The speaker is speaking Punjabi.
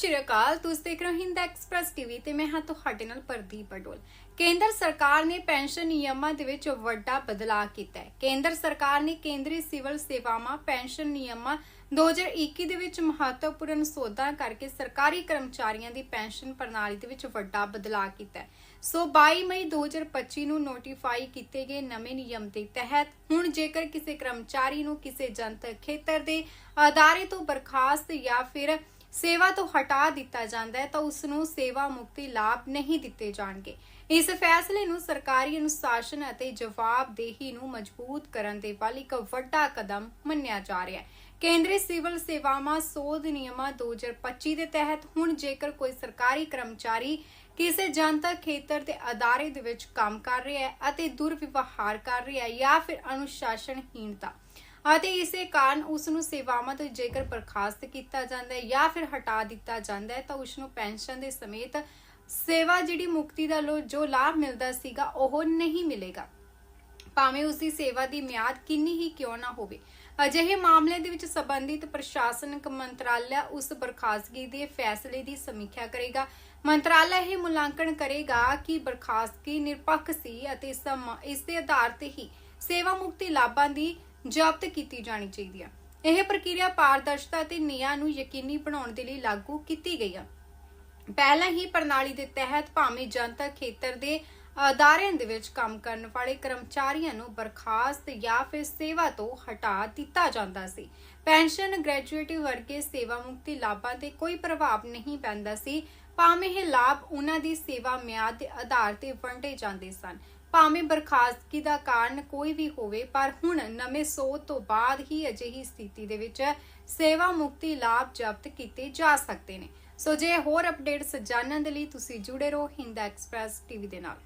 ਸ਼੍ਰੀ ਅਕਾਲ, ਤੁਸੀਂ ਦੇਖ ਰਹੇ ਹੋ ਹਿੰਦ ਐਕਸਪ੍ਰੈਸ ਟੀਵੀ ਤੇ ਮੈਂ ਹਾਂ ਤੁਹਾਡੇ ਨਾਲ ਪ੍ਰਦੀਪ ਪਟੋਲ। ਕੇਂਦਰ ਸਰਕਾਰ ਨੇ ਪੈਨਸ਼ਨ ਨਿਯਮਾਂ ਦੇ ਵਿੱਚ ਵੱਡਾ ਬਦਲਾਅ ਕੀਤਾ ਹੈ। ਕੇਂਦਰ ਸਰਕਾਰ ਨੇ ਕੇਂਦਰੀ ਸਿਵਲ ਸੇਵਾਵਾਂ, ਪੈਨਸ਼ਨ ਨਿਯਮਾਂ 2021 ਦੇ ਵਿੱਚ ਮਹੱਤਵਪੂਰਨ ਸੋਧਾਂ ਕਰਕੇ ਸਰਕਾਰੀ ਕਰਮਚਾਰੀਆਂ ਦੀ ਪੈਨਸ਼ਨ ਪ੍ਰਣਾਲੀ ਦੇ ਵਿੱਚ ਵੱਡਾ ਬਦਲਾਅ ਕੀਤਾ ਹੈ। ਸੋ 22 ਮਈ 2025 ਨੂੰ ਨੋਟੀਫਾਈ ਕੀਤੇ ਗਏ ਨਵੇਂ ਨਿਯਮ ਦੇ ਤਹਿਤ ਹੁਣ ਜੇਕਰ ਕਿਸੇ ਕਰਮਚਾਰੀ ਨੂੰ ਕਿਸੇ ਜਨਤਕ ਖੇਤਰ ਦੇ ਅਦਾਰੇ ਤੋਂ ਬਰਖਾਸਤ ਜਾਂ ਫਿਰ ਸੇਵਾ ਤੋਂ ਹਟਾ ਦਿੱਤਾ ਜਾਂਦਾ ਹੈ, ਤਾਂ ਉਸ ਨੂੰ ਸੇਵਾ ਮੁਕਤੀ ਲਾਭ ਨਹੀਂ ਦਿੱਤੇ ਜਾਣਗੇ। ਇਸ ਫੈਸਲੇ ਨੂੰ ਸਰਕਾਰੀ ਅਨੁਸ਼ਾਸਨ ਅਤੇ ਜਵਾਬਦੇਹੀ ਨੂੰ ਮਜ਼ਬੂਤ ਕਰਨ ਦੇ ਵੱਲ ਇੱਕ ਵੱਡਾ ਕਦਮ ਮੰਨਿਆ ਜਾ ਰਿਹਾ ਹੈ। ਕੇਂਦਰੀ ਸਿਵਲ ਸੇਵਾਵਾਂ, ਸੋਧ ਨਿਯਮਾਂ 2025 ਦੇ ਤਹਿਤ ਹੁਣ ਜੇਕਰ ਕੋਈ ਸਰਕਾਰੀ ਕਰਮਚਾਰੀ ਕਿਸੇ ਜਨਤਕ ਖੇਤਰ ਦੇ ਅਦਾਰੇ ਦੇ ਵਿੱਚ ਕੰਮ ਕਰ ਰਿਹਾ ਹੈ ਅਤੇ ਦੁਰਵਿਵਹਾਰ ਕਰ ਰਿਹਾ ਹੈ ਜਾਂ ਫਿਰ ਅਨੁਸ਼ਾਸਨਹੀਣਤਾ ਅਤੇ ਇਸੇ ਕਾਰਨ ਉਸ ਨੂੰ ਸੇਵਾਵਾਂ ਤੋਂ ਜੇਕਰ ਬਰਖਾਸਤ ਕੀਤਾ ਜਾਂਦਾ ਹੈ ਜਾਂ ਫਿਰ ਹਟਾ ਦਿੱਤਾ ਜਾਂਦਾ ਹੈ ਤਾਂ ਉਸ ਨੂੰ ਪੈਨਸ਼ਨ ਦੇ ਸਮੇਤ ਸੇਵਾ ਜਿਹੜੀ ਮੁਕਤੀ ਦਾ ਲੋ ਜੋ ਲਾਭ ਮਿਲਦਾ ਸੀਗਾ, ਉਹ ਨਹੀਂ ਮਿਲੇਗਾ। ਭਾਵੇਂ ਉਸ ਦੀ ਸੇਵਾ ਦੀ ਮਿਆਦ ਕਿੰਨੀ ਹੀ ਕਿਉਂ ਨਾ ਹੋਵੇ, ਅਜਿਹੇ ਮਾਮਲੇ ਦੇ ਵਿੱਚ ਸੰਬੰਧਿਤ ਪ੍ਰਸ਼ਾਸਨਿਕ ਮੰਤਰਾਲਾ ਉਸ ਬਰਖਾਸਤਗੀ ਦੇ ਫੈਸਲੇ ਦੀ ਸਮੀਖਿਆ ਕਰੇਗਾ। ਮੰਤਰਾਲਾ ਇਹ ਮੁਲਾਂਕਣ ਕਰੇਗਾ ਕਿ ਬਰਖਾਸਤਗੀ ਨਿਰਪੱਖ ਸੀ ਅਤੇ ਸਮ- ਇਸ ਦੇ ਆਧਾਰ ਤੇ ਹੀ ਸੇਵਾ ਮੁਕਤੀ ਲਾਭਾਂ ਦੀ ਜ਼ਬਤ ਕੀਤੀ ਜਾਣੀ ਚਾਹੀਦੀ ਹੈ ਇਹ ਪ੍ਰਕਿਰਿਆ ਪਾਰਦਰਸ਼ਤਾ ਅਤੇ ਨਿਆਂ ਨੂੰ ਯਕੀਨੀ ਬਣਾਉਣ ਦੇ ਲਈ ਲਾਗੂ ਕੀਤੀ ਗਈ ਹੈ ਪਹਿਲਾਂ ਹੀ ਪ੍ਰਣਾਲੀ ਦੇ ਤਹਿਤ ਭਾਵੇਂ ਜਨਤਕ ਖੇਤਰ ਦੇ ਅਦਾਰਿਆਂ ਦੇ ਵਿੱਚ ਕੰਮ ਕਰਨ ਵਾਲੇ ਕਰਮਚਾਰੀਆਂ ਨੂੰ ਬਰਖਾਸਤ ਜਾਂ ਫਿਰ ਸੇਵਾ ਤੋਂ ਹਟਾ ਦਿੱਤਾ ਜਾਂਦਾ ਸੀ। ਪੈਨਸ਼ਨ ਗ੍ਰੈਜੂਏਟੀ ਵਰਗੇ ਸੇਵਾ ਮੁਕਤੀ ਲਾਭਾਂ ਤੇ ਕੋਈ ਪ੍ਰਭਾਵ ਨਹੀਂ ਪੈਂਦਾ ਸੀ। ਭਾਵੇਂ ਇਹ ਲਾਭ ਉਹਨਾਂ ਦੀ ਸੇਵਾ ਮਿਆਦ ਦੇ ਆਧਾਰ ਤੇ ਵੰਡੇ ਜਾਂਦੇ ਸਨ। ਭਾਵੇਂ ਬਰਖਾਸਤਗੀ ਦਾ ਕਾਰਨ ਕੋਈ ਵੀ ਹੋਵੇ, ਪਰ ਹੁਣ ਨਵੇਂ ਸੋਧ ਤੋਂ ਬਾਅਦ ਹੀ ਅਜਿਹੀ ਸਥਿਤੀ ਦੇ ਵਿੱਚ ਸੇਵਾ ਮੁਕਤੀ ਲਾਭ ਜ਼ਬਤ ਕੀਤੇ ਜਾ ਸਕਦੇ ਨੇ। ਸੋ ਜੇ ਹੋਰ ਅਪਡੇਟਸ ਜਾਣਨ ਦੇ ਲਈ ਤੁਸੀਂ ਜੁੜੇ ਰਹੋ ਹਿੰਦ ਐਕਸਪ੍ਰੈਸ ਟੀਵੀ ਦੇ ਨਾਲ।